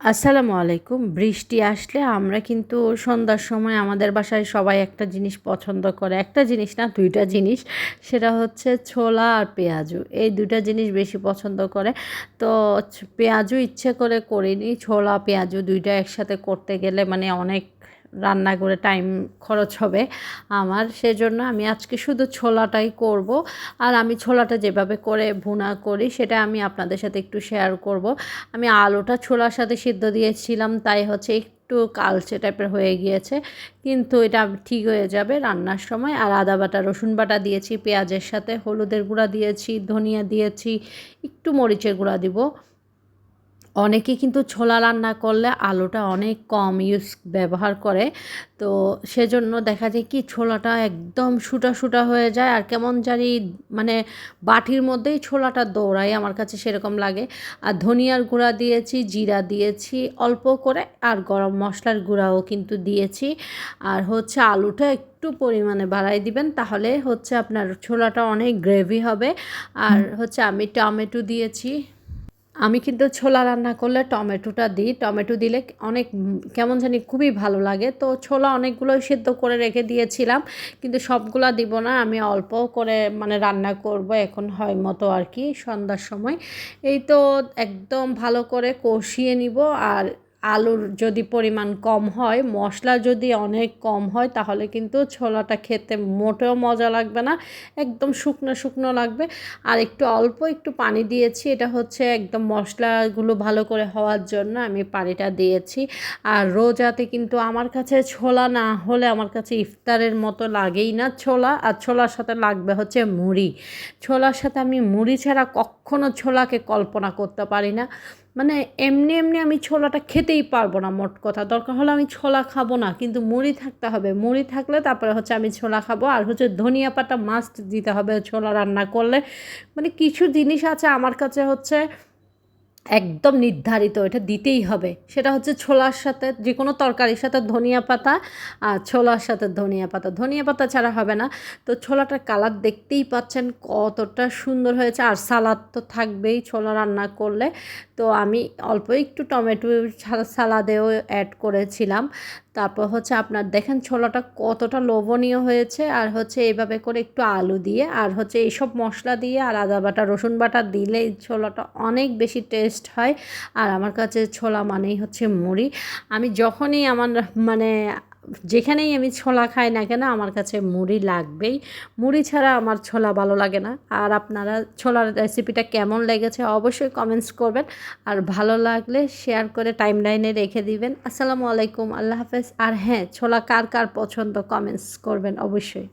আসসালামু আলাইকুম। বৃষ্টি আসলে আমরা কিন্তু সন্ধ্যার সময় আমাদের বাসায় সবাই একটা জিনিস পছন্দ করে। একটা জিনিস না, দুইটা জিনিস। সেটা হচ্ছে ছোলা আর পেঁয়াজু। এই দুইটা জিনিস বেশি পছন্দ করে। তো পেঁয়াজু ইচ্ছে করে করিনি। ছোলা, পেঁয়াজু দুইটা একসাথে করতে গেলে মানে অনেক রান্না করে টাইম খরচ হবে। আমার সেজন্য আমি আজকে শুধু ছোলাটাই করব। আর আমি ছোলাটা যেভাবে করে ভুনা করি, সেটা আমি আপনাদের সাথে একটু শেয়ার করব। আমি আলুটা ছোলার সাথে সিদ্ধ দিয়েছিলাম, তাই হচ্ছে একটু কালচে টাইপের হয়ে গিয়েছে। কিন্তু এটা ঠিক হয়ে যাবে রান্নার সময়। আর আদা বাটা, রসুন বাটা দিয়েছি, পেঁয়াজের সাথে, হলুদের গুঁড়া দিয়েছি, ধনিয়া দিয়েছি, একটু মরিচের গুঁড়া দিব। অনেকে কিন্তু ছোলা রান্না করলে আলুটা অনেক কম ইউজ ব্যবহার করে। তো সেজন্য দেখা যায় কি ছোলাটা একদম শুটা শুটা হয়ে যায় আর কেমন জানি মানে বাটির মধ্যেই ছোলাটা দৌড়ায় আমার কাছে সেরকম লাগে। আর ধনিয়ার গুঁড়া দিয়েছি জিরা দিয়েছি অল্প করে আর গরম মশলার গুঁড়াও কিন্তু দিয়েছি। আর হচ্ছে আলুটা একটু পরিমাণে বাড়াই দিবেন তাহলে হচ্ছে আপনার ছোলাটা অনেক গ্রেভি হবে। আর হচ্ছে আমি টমেটো দিয়েছি। আমি কিন্তু ছোলা রান্না করলে টমেটোটা দিই। টমেটো দিলে অনেক কেমন জানি খুবই ভালো লাগে। তো ছোলা অনেকগুলোই সিদ্ধ করে রেখে দিয়েছিলাম। কিন্তু সবগুলো দিব না। আমি অল্প করে মানে রান্না করব এখন হয় মতো আর কি সন্ধ্যার সময়। এই তো একদম ভালো করে কষিয়ে নিব। আর আলুর যদি পরিমাণ কম হয়, মশলা যদি অনেক কম হয়, তাহলে কিন্তু ছোলাটা খেতে মোটেও মজা লাগবে না। একদম শুকনো শুকনো লাগবে। আর একটু অল্প একটু পানি দিয়েছি, এটা হচ্ছে একদম মশলাগুলো ভালো করে হওয়ার জন্য আমি পানিটা দিয়েছি। আর রোজাতে কিন্তু আমার কাছে ছোলা না হলে আমার কাছে ইফতারের মতো লাগেই না ছোলা। আর ছোলার সাথে লাগবে হচ্ছে মুড়ি। ছোলার সাথে আমি মুড়ি ছাড়া কখনো ছোলাকে কল্পনা করতে পারি না। মানে এমনি এমনি আমি ছোলাটা খেতেই পারব না মোট কথা। দরকার হলে আমি ছোলা খাব না, কিন্তু মুড়ি থাকতে হবে। মুড়ি থাকলে তারপরে হচ্ছে আমি ছোলা খাব। আর হচ্ছে ধনিয়া পাতা মাস্ট দিতে হবে ছোলা রান্না করলে। মানে কিছু জিনিস আছে আমার কাছে হচ্ছে একদম নির্ধারিত, এটা দিতেই হবে। সেটা হচ্ছে ছোলার সাথে যে কোনো তরকারির সাথে ধনিয়া পাতা আর ছোলার সাথে ধনিয়া পাতা। ধনিয়া পাতা ছাড়া হবে না। তো ছোলাটার কালার দেখতেই পাচ্ছেন কতটা সুন্দর হয়েছে। আর সালাদ তো থাকবেই ছোলা রান্না করলে। তো আমি অল্প একটু টমেটো সালাদেও অ্যাড করেছিলাম। তারপর হচ্ছে আপনার দেখেন ছোলাটা কতটা লোভনীয় হয়েছে, আর হচ্ছে এইভাবে করে একটু আলু দিয়ে, আর হচ্ছে এইসব মশলা দিয়ে আর আদা বাটা, রসুন বাটা দিলে ছোলাটা অনেক বেশি টেস্ট হয়। আর আমার কাছে ছোলা মানেই হচ্ছে মুড়ি। আমি যখনই আমার মানে যেখানেই আমি ছোলা খাই না কেন, আমার কাছে মুড়ি লাগবেই। মুড়ি ছাড়া আমার ছোলা ভালো লাগে না। আর আপনারা ছোলার রেসিপিটা কেমন লেগেছে অবশ্যই কমেন্টস করবেন। আর ভালো লাগলে শেয়ার করে টাইম লাইনে রেখে দিবেন। আসসালামু আলাইকুম, আল্লাহ হাফেজ। আর হ্যাঁ ছোলা কার কার পছন্দ কমেন্টস করবেন অবশ্যই।